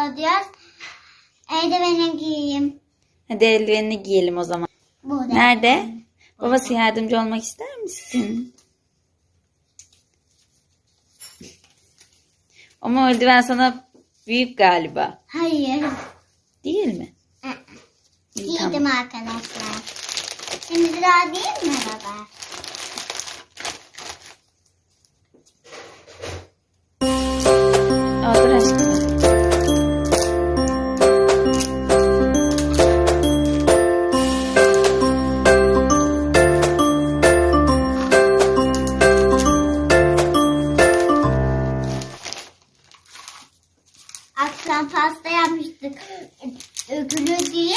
alacağız. Eldiveni giyeyim. Hadi eldivenini giyelim o zaman. Burada. Nerede? Babası yardımcı olmak ister misin? Ama eldiven sana büyük galiba. Hayır. Değil mi? Giydim tamam. arkadaşlar. Şimdi daha değil mi baba? Akşam pasta yapmıştık. Ökülü diye.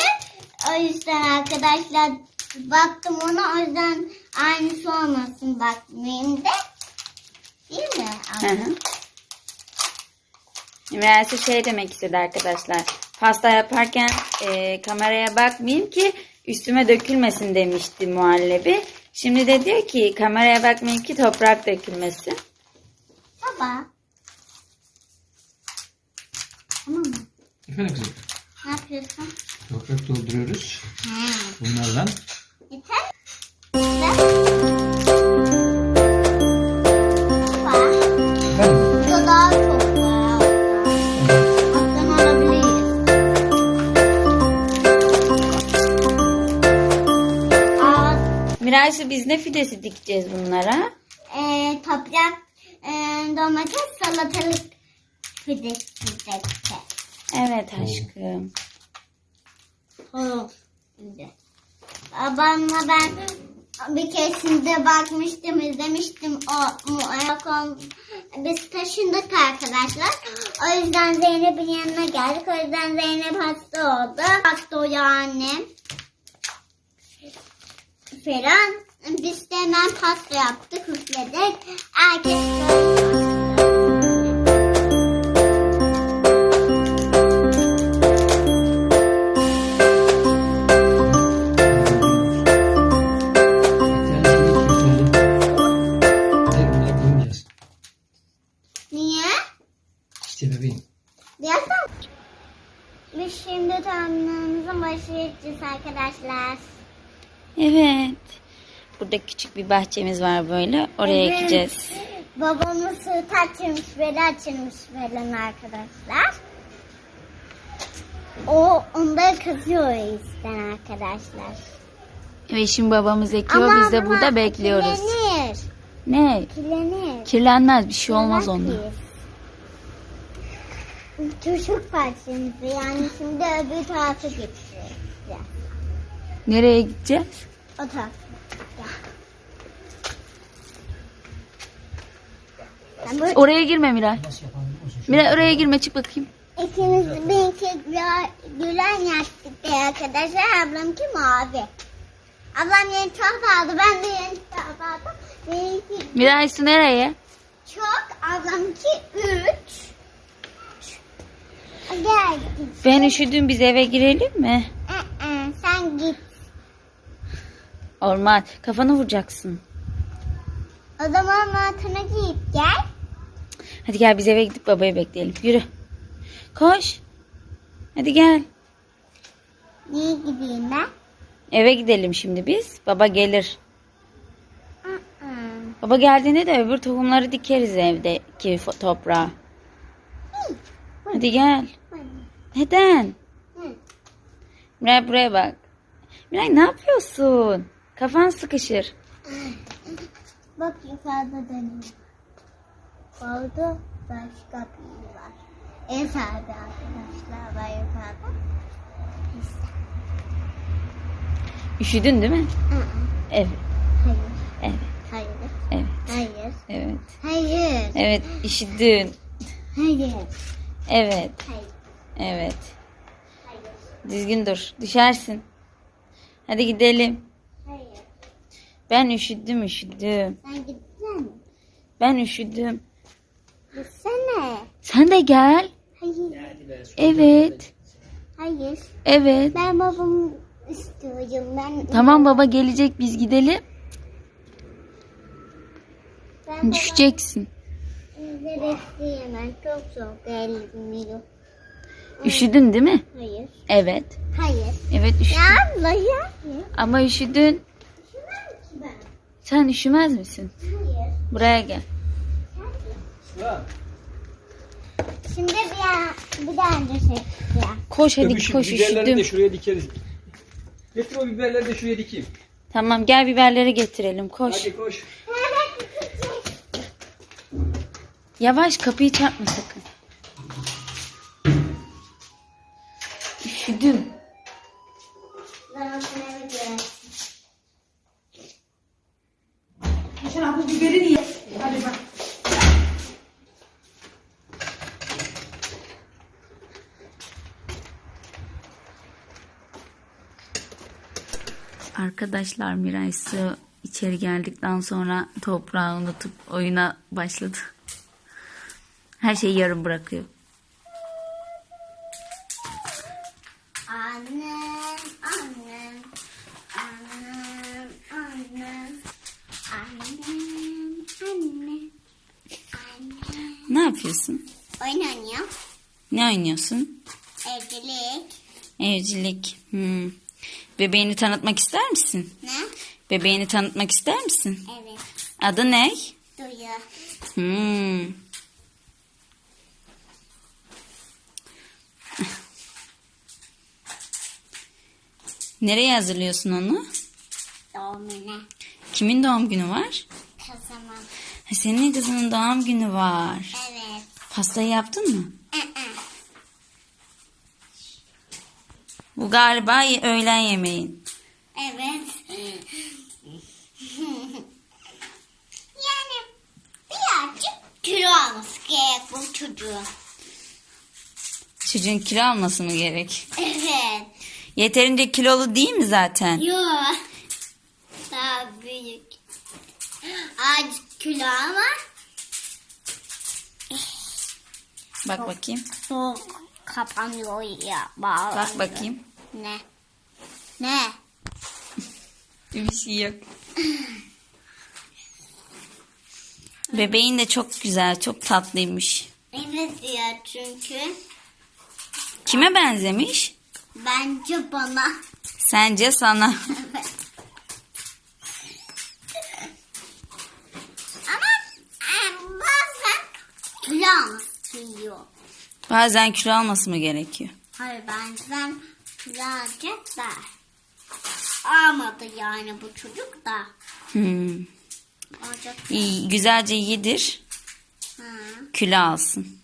O yüzden arkadaşlar baktım ona. O yüzden aynısı olmasın bakmayayım da. Değil mi? Hı hı. Meğerse şey demek istedi arkadaşlar. Pasta yaparken e, kameraya bakmayayım ki üstüme dökülmesin demişti muhallebi. Şimdi de diyor ki kameraya bakmayayım ki toprak dökülmesin. Baba. Tamam mı? Efendim kızım. Ne yapıyorsun? Toprak dolduruyoruz. Ha. Bunlarla Yeter. Miraysu biz ne fidesi dikeceğiz bunlara? e, toprak, e, domates, salatalık Evet aşkım. Babamla ben bir keresinde bakmıştım, izlemiştim o muayakon. Biz taşındık arkadaşlar. O yüzden Zeynep'in yanına geldik. O yüzden Zeynep hasta oldu. Hasta oluyor annem. Ferhan. Biz de hemen pasta yaptık, üfledik. Herkes başlayacağız arkadaşlar. Evet. Burada küçük bir bahçemiz var böyle. Oraya Evet. gideceğiz. Babamın sırtı açılmış, beli açılmış falan arkadaşlar. O onda kızıyor yüzden arkadaşlar. Ve şimdi babamız ekiyor. Biz de ama burada bekliyoruz. Kirlenir. Ne? Kirlenir. Kirlenmez bir şey olmaz onda. Çocuk parçamızı yani şimdi öbür tarafa geçeceğiz. Nereye gideceğiz? O tarafa. Oraya girme Miray. Miray oraya girme çık bakayım. İkimiz benimki gülen, gülen yaşlıkta arkadaşlar. Ablamki mavi. Ablam yeni çorap aldı. Ben de yeni çorap aldım. Benimki Miray su nereye? çok. Ablamki üç. Gel. Ben üşüdüm biz eve girelim mi? Ee, sen git. Olmaz. Kafanı vuracaksın. O zaman mantını giyip gel. Hadi gel biz eve gidip babayı bekleyelim. Yürü. Koş. Hadi gel. Niye gideyim ben? Eve gidelim şimdi biz. Baba gelir. Baba geldiğinde de öbür tohumları dikeriz evdeki toprağa. Hadi gel. Neden? Hı. Miray buraya bak. Miray ne yapıyorsun? Kafan sıkışır. Bak yukarıda dönüyor. Orada başka biri var. En sağda arkadaşlar var yukarıda. Üşüdün değil mi? Aa, Evet. Hayır. Evet. Hayır. Evet. Hayır. Evet. Hayır. Evet. üşüdün. Hayır. Evet. Hayır. Evet. Hayır. Düzgün dur. Düşersin. Hadi gidelim. Hayır. Ben üşüdüm üşüdüm. Sen gitsen mi? Ben üşüdüm. Gitsene. Sen de gel. Hayır. Evet. Hayır. Evet. Ben babamı istiyorum. Ben Tamam baba gelecek biz gidelim. Ben babamı Düşeceksin. bekleyemem. Çok soğuk elmiyor. Üşüdün değil mi? Hayır. Evet. Hayır. Evet üşüdün. Ya abla ya. Ama üşüdün. Ki ben. Sen üşümez misin? Hayır. Buraya gel. Şimdi bir, ya- bir daha önce şey ya. Koş hadi Öbüşüm, koş biberleri üşüdüm. de şuraya dikeriz. Getir o biberleri de şuraya dikeyim. Tamam gel biberleri getirelim koş. Hadi koş. Yavaş kapıyı çarpma Arkadaşlar Miray Su içeri geldikten sonra toprağı unutup oyuna başladı. Her şeyi yarım bırakıyor. Annem, annem, annem, annem, annem, annem, annem. Ne yapıyorsun? Oyun oynuyorum. Ne oynuyorsun? Evcilik. Evcilik. Hmm. Bebeğini tanıtmak ister misin? Ne? Bebeğini tanıtmak ister misin? Evet. Adı ne? Duyu. Hmm. Nereye hazırlıyorsun onu? Doğumuna. Kimin doğum günü var? Kızımın. Senin kızının doğum günü var. Evet. Pastayı yaptın mı? Bu galiba öğlen yemeğin. Evet. yani birazcık kilo alması gerek bu çocuğun. Çocuğun kilo alması mı gerek? Evet. Yeterince kilolu değil mi zaten? Yok. Daha büyük. Azıcık kilo ama Bak bakayım. soğuk kapanıyor ya. Bağlanıyor. Bak bakayım. Ne? Ne? Bir şey yok. Bebeğin de çok güzel, çok tatlıymış. Evet ya çünkü Kime benzemiş? bence bana. Sence sana. Ama bazen kilo alması yiyor. Bazen kilo alması mı gerekiyor? Hayır bazen birazcık da almadı yani bu çocuk da. Hmm. İyi, güzelce yedir, Ha. kilo alsın.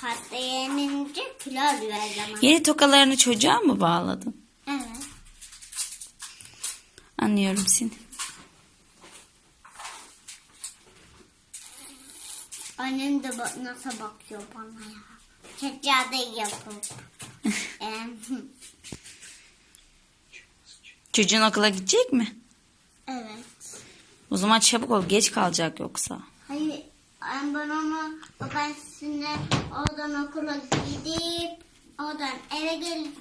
Pasta yenince kilo alıyor her zaman. Yeni tokalarını çocuğa mı bağladın? Evet. Anlıyorum seni. Annem de nasıl bakıyor bana ya. Seccade yapıp. Çocuğun okula gidecek mi? evet. O zaman çabuk ol, geç kalacak yoksa. Hayır ben onu babasıyla oradan okula gidip oradan eve gelip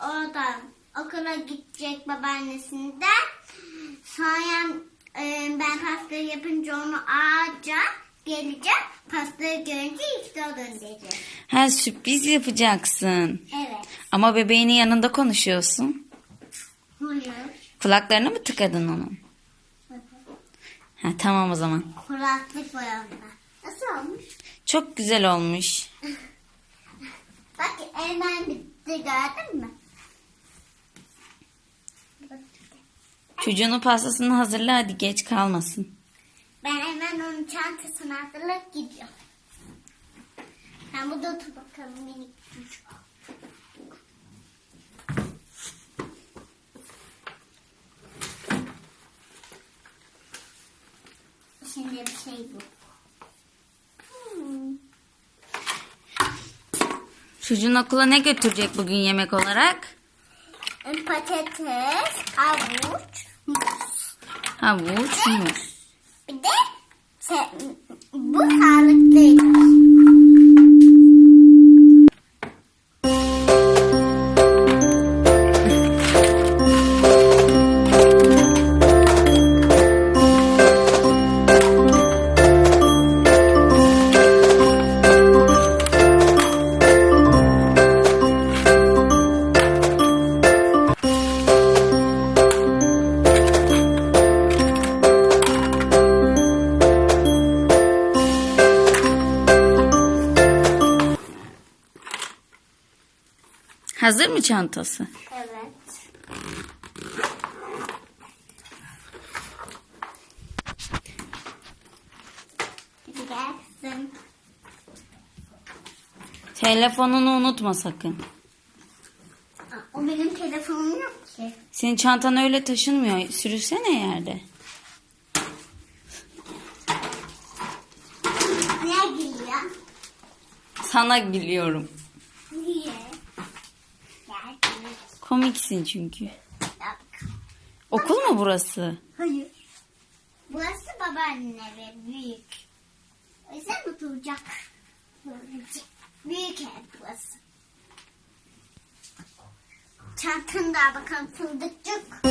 oradan okula gidecek babaannesinden. Sonra em, ben pastayı yapınca onu alacağım. Geleceğim. Pastayı görünce işte o dönecek. Ha sürpriz yapacaksın. Evet. Ama bebeğinin yanında konuşuyorsun. Hayır. Kulaklarını mı tıkadın onun? Ha tamam o zaman. Kulaklık onda. Nasıl olmuş? Çok güzel olmuş. Bak hemen bitti gördün mü? Çocuğunun pastasını hazırla hadi geç kalmasın. Ben hemen onun çantasını hazırlayıp gidiyorum. Sen burada otur bakalım minik çocuk. Şimdi bir şey bu. Hmm. Çocuğun okula ne götürecek bugün yemek olarak? Patates, havuç, muz. Havuç, muz. Bu sağlıklıymış. Hazır mı çantası? Evet. Hadi gel kızım. Telefonunu unutma sakın. O benim telefonum yok ki. Senin çantan öyle taşınmıyor. Sürüsene yerde. Ne geliyor? Sana gülüyorum. Niye? Gel gel. Komiksin çünkü. Okul mu burası? Hayır. Burası babaannenin evi. Büyük. O yüzden oturacak. Büyük ev burası. Çantanı da bakalım fındıkçık.